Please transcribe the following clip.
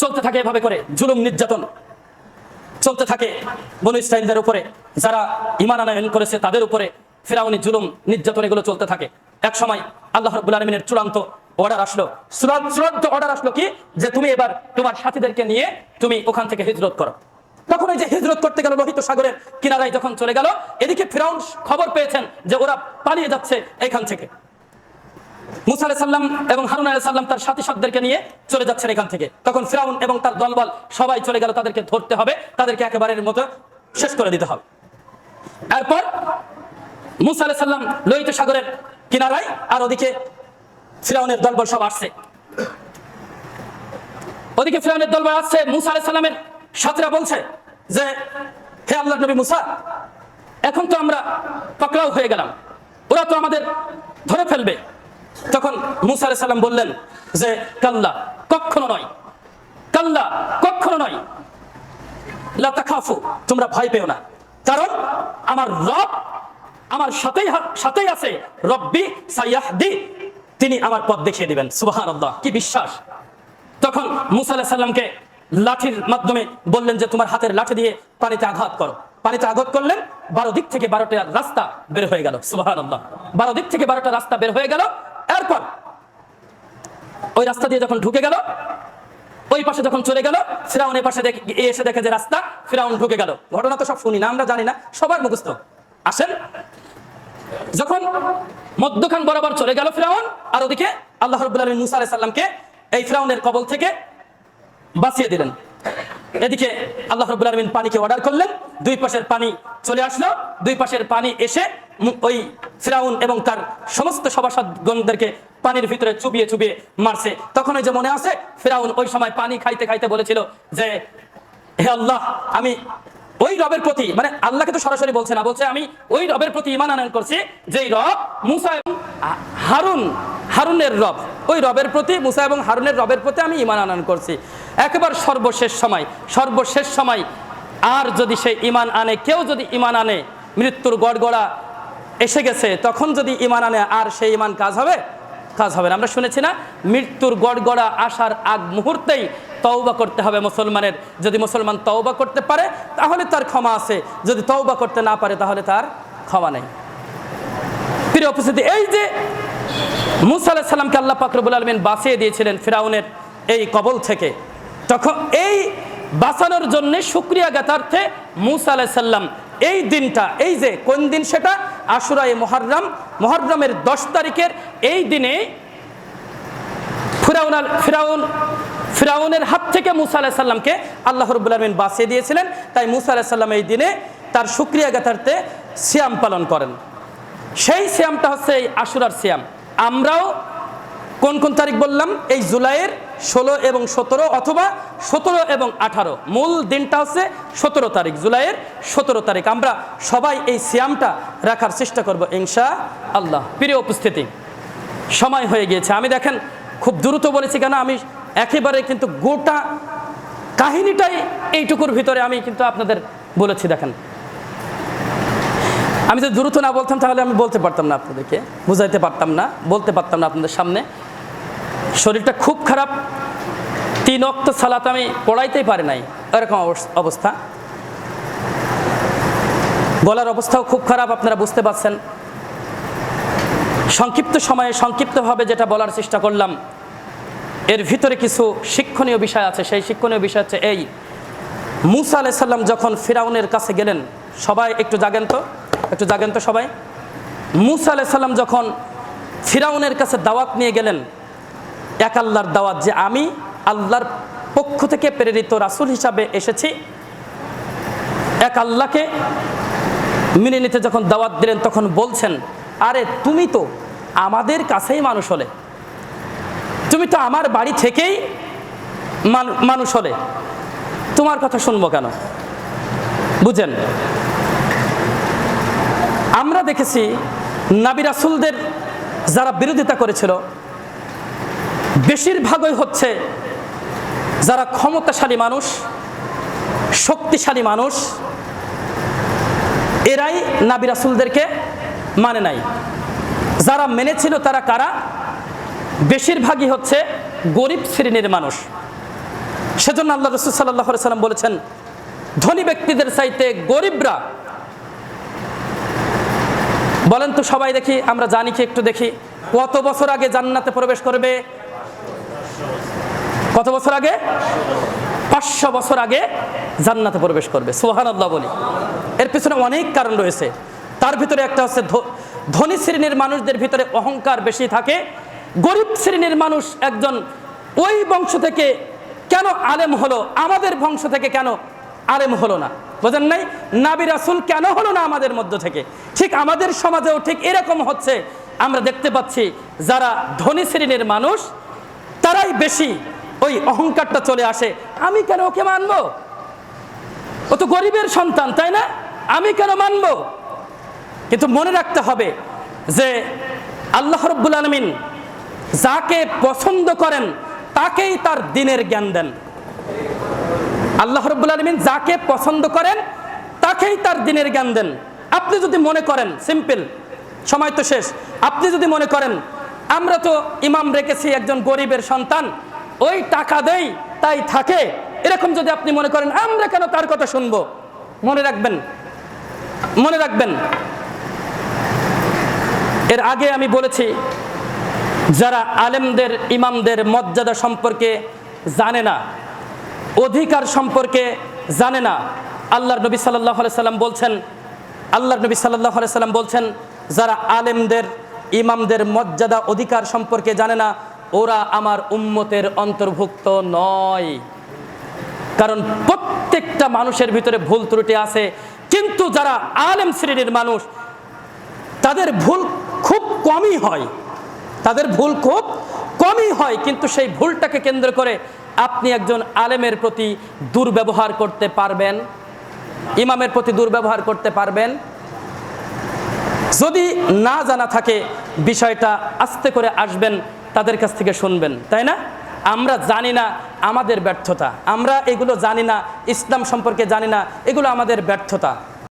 চলতে থাকে এভাবে করে, জুলুম, নির্যাতন। চলতে থাকে বনু ইসরায়েলদের উপরে, যারা ইমান আনায়ন করেছে তাদের উপরে ফেরাউনি জুলুম, নির্যাতন, এগুলো চলতে থাকে। এক সময় আল্লাহ রব্বুল আলমিনের চূড়ান্ত অর্ডার আসলো। চূড়ান্ত অর্ডার আসলো কি? যে তুমি এবার তোমার সাথীদেরকে নিয়ে তুমি ওখান থেকে হিজরত করো। তখন ওই যে হিজরত করতে গেল লোহিত সাগরের কিনারায় যখন চলে গেল, এদিকে ফেরাউন খবর পেয়েছেন যে ওরা পালিয়ে যাচ্ছে এখান থেকে। মুসা এবং হারুন তার সাথী নিয়ে চলে যাচ্ছেন এখান থেকে। তখন এবং তার দলবল সবাই চলে গেল, তাদেরকে ধরতে হবে, তাদেরকে একেবারের মতো শেষ করে দিতে হবে। এরপর মুসা লোহিত সাগরের কিনারায় আর ওদিকে ফিরাউনের দলবল সব আসছে। ওদিকে ফিরাউনের দলবল আসছে, মুসা আলাইহিস সাল্লামের সাথীরা বলছে যে, হে আল্লাহ নবী মুসা, এখন তো আমরা পাকড়াও হয়ে গেলাম, ওরা তো আমাদের ধরে ফেলবে। তখন মুসা সালাম বললেন যে, কাল্লা, কখনো নয়। কাল্লা, কখনো নয়। লা তাখাফু, তোমরা ভয় পেও না। কারণ আমার রব, আমার সাথেই সাথেই আছে। রব্বি সাইয়াহদি, তিনি আমার পথ দেখিয়ে দিবেন। সুবহানাল্লাহ, কি বিশ্বাস? তখন মুসা সাল্লামকে লাঠির মাধ্যমে বললেন যে, তোমার হাতের লাঠি দিয়ে পানিতে আঘাত করো। পানিতে আঘাত করলেন, বারো দিক থেকে বারোটা রাস্তা বের হয়ে গেল। সুবহানাল্লাহ, বারো দিক থেকে বারোটা রাস্তা বের হয়ে গেল। এরপর ওই রাস্তা দিয়ে যখন ঢুকে গেল, ওই পাশে যখন চলে গেল ফিরাউন এই পাশে এসে দেখে যে রাস্তা, ফিরাউন ঢুকে গেল। ঘটনা তো সব শুনি না, আমরা জানি না, সবার মুখস্থ। আসেন। যখন মধ্যখান বরাবর চলে গেল ফিরাউন, আর ওদিকে আল্লাহ রব্বুল আলামিন মুসা আলাইহিস সাল্লামকে এই ফিরাউনের কবল থেকে বাঁচিয়ে দিলেন। এদিকে আল্লাহ রব্বুল আলমিন পানিকে অর্ডার করলেন, দুই পাশের পানি চলে আসলো, দুই পাশের পানি এসে ওই ফিরাউন এবং তার সমস্ত সভাসদগণদেরকে পানির ভিতরে চুবিয়ে চুবিয়ে মারছে। তখন ওই যে মনে আছে, ফিরাউন ওই সময় পানি খাইতে খাইতে বলেছিল যে, হে আল্লাহ, আমি ওই রবের প্রতি মানে আল্লাহকে তো সরাসরি বলছে না, বলছে আমি ওই রবের প্রতি ইমান আনয়ন করছি যে রব মুসা এবং হারুন, হারুনের রব, ওই রবের প্রতি মুসা এবং হারুনের রবের প্রতি আমি ইমান আনয়ন করছি। একেবারে সর্বশেষ সময় সর্বশেষ সময় আর যদি সে ইমান আনে, কেউ যদি ইমান আনে, মৃত্যুর গড়গড়া এসে গেছে, তখন যদি ইমান আনে আর সেই ইমান কাজ হবে? কাজ হবে না। আমরা শুনেছি না, মৃত্যুর গড়গড়া আসার আগ মুহূর্তেই তওবা করতে হবে মুসলমানের। যদি মুসলমান তওবা করতে পারে, তাহলে তার ক্ষমা আছে। যদি তওবা করতে না পারে, তাহলে তার ক্ষমা নেই। প্রিয় উপস্থিতি, এই যে মুসা আলাহ সাল্লামকে আল্লাহ পাকরবুল আলমিন বাঁচিয়ে দিয়েছিলেন ফিরাউনের এই কবল থেকে তখন এই বাঁচানোর জন্য সুক্রিয়া জ্ঞাতার্থে মুসা আলাহ সাল্লাম এই দিনটা, এই যে কোন দিন সেটা? আশুরায় মহারম মহরমের দশ তারিখের এই দিনে ফিরাউন ফিরাউন, ফিরাউনের হাত থেকে মুসা আলাহ সাল্লামকে আল্লাহ রব্বুল আলমিন বাঁচিয়ে দিয়েছিলেন। তাই মুসা আলাহ সাল্লাম এই দিনে তার সুক্রিয়া জ্ঞাতার্থে সিয়াম পালন করেন। সেই সিয়ামটা হচ্ছে এই আশুরার সিয়াম। আমরাও কোন কোন তারিখ বললাম? এই জুলাইয়ের ষোলো এবং সতেরো অথবা সতেরো এবং আঠারো। মূল দিনটা হচ্ছে সতেরো তারিখ, জুলাইয়ের সতেরো তারিখ। আমরা সবাই এই সিয়ামটা রাখার চেষ্টা করব ইনশা আল্লাহ প্রিয় উপস্থিতি, সময় হয়ে গিয়েছে। আমি দেখেন খুব দ্রুত বলেছি কেন, আমি একেবারে কিন্তু গোটা কাহিনীটাই এইটুকুর ভিতরে আমি কিন্তু আপনাদের বলেছি, দেখেন। আমি যদি দ্রুত না বলতাম, তাহলে আমি বলতে পারতাম না আপনাদেরকে, বুঝাইতে পারতাম না, বলতে পারতাম না আপনাদের সামনে। শরীরটা খুব খারাপ। তিন অক্ত সালাত আমি পড়াইতেই পারি নাই, এরকম অবস- অবস্থা। গলার অবস্থাও খুব খারাপ, আপনারা বুঝতে পারছেন। সংক্ষিপ্ত সময়ে সংক্ষিপ্তভাবে যেটা বলার চেষ্টা করলাম, এর ভিতরে কিছু শিক্ষণীয় বিষয় আছে। সেই শিক্ষণীয় বিষয় হচ্ছে এই, মুসা আলাইসাল্লাম যখন ফিরাউনের কাছে গেলেন, সবাই একটু জাগেন তো, একটু জাগেন তো সবাই। মুসা আলাইসাল্লাম যখন ফিরাউনের কাছে দাওয়াত নিয়ে গেলেন এক আল্লাহর দাওয়াত যে আমি আল্লাহর পক্ষ থেকে প্রেরিত রাসুল হিসাবে এসেছি। এক আল্লাহকে মেনে নিতে যখন দাওয়াত দিলেন, তখন বলছেন, আরে, তুমি তো আমাদের কাছেই মানুষ হলে। তুমি তো আমার বাড়ি থেকেই মানুষ হলে। তোমার কথা শুনব কেন? বুঝেন, আমরা দেখেছি নাবি রাসুলদের যারা বিরোধিতা করেছিল বেশিরভাগই হচ্ছে যারা ক্ষমতাশালী মানুষ, শক্তিশালী মানুষ, এরাই নাবি রাসুলদেরকে মানে নাই। যারা মেনেছিল তারা কারা? বেশিরভাগই হচ্ছে গরিব শ্রেণির মানুষ। সেজন্য আল্লাহ রসুল সাল্লাহ সাল্লাম বলেছেন, ধনী ব্যক্তিদের চাইতে গরিবরা, বলেন তো সবাই দেখি, আমরা জানি কি একটু দেখি, কত বছর আগে জান্নাতে প্রবেশ করবে কত বছর আগে? পাঁচশো বছর আগে জান্নাতে প্রবেশ করবে সোহান আল্লাহ বলি। এর পিছনে অনেক কারণ রয়েছে। তার ভিতরে একটা হচ্ছে ধনী শ্রেণির মানুষদের ভিতরে অহংকার বেশি থাকে। গরিব শ্রেণির মানুষ একজন ওই বংশ থেকে কেন আলেম হলো? আমাদের বংশ থেকে কেন আলেম হলো না? বোঝেন নাই? নাবি রাসুল কেন হলো না আমাদের মধ্য থেকে? ঠিক আমাদের সমাজেও ঠিক এরকম হচ্ছে। আমরা দেখতে পাচ্ছি যারা ধনী শ্রেণির মানুষ, তারাই বেশি ওই অহংকারটা চলে আসে। আমি কেন ওকে মানবো? ও তো গরিবের সন্তান, তাই না? আমি কেন মানবো? কিন্তু মনে রাখতে হবে যে আল্লাহ রব্বুল আলমিন যাকে পছন্দ করেন, তাকেই তার দিনের জ্ঞান দেন। আল্লাহ রব্বুল আলমিন যাকে পছন্দ করেন, তাকেই তার দিনের জ্ঞান দেন। আপনি যদি মনে করেন, সিম্পল, সময় তো শেষ। আপনি যদি মনে করেন, আমরা তো ইমাম রেখেছি একজন গরিবের সন্তান ওই টাকা দেই, তাই থাকে। এরকম যদি আপনি মনে করেন, আমরা কেন তার কথা শুনব? মনে রাখবেন। মনে রাখবেন। এর আগে আমি বলেছি, যারা আলেমদের, ইমামদের মর্যাদা সম্পর্কে জানে না, অধিকার সম্পর্কে জানে না, আল্লাহর নবী সাল্লাহ সাল্লাম বলছেন, আল্লাহর নবী সাল্লাহ সাল্লাম বলছেন, যারা আলেমদের, ইমামদের মর্যাদা, অধিকার সম্পর্কে জানে না ওরা আমার উম্মতের অন্তর্ভুক্ত নয়। কারণ প্রত্যেকটা মানুষের ভিতরে ভুল ত্রুটি আছে, কিন্তু যারা আলেম শ্রেণির মানুষ, তাদের ভুল খুব কমই হয়। তাদের ভুল খুব কমই হয়, কিন্তু সেই ভুলটাকে কেন্দ্র করে আপনি একজন আলেমের প্রতি দুর্ব্যবহার করতে পারবেন, ইমামের প্রতি দুর্ব্যবহার করতে পারবেন। যদি না জানা থাকে, বিষয়টা আস্তে করে আসবেন তাদের কাছ থেকে শুনবেন, তাই না? আমরা জানি না আমাদের ব্যর্থতা। আমরা এগুলো জানি না, ইসলাম সম্পর্কে জানি না, এগুলো আমাদের ব্যর্থতা।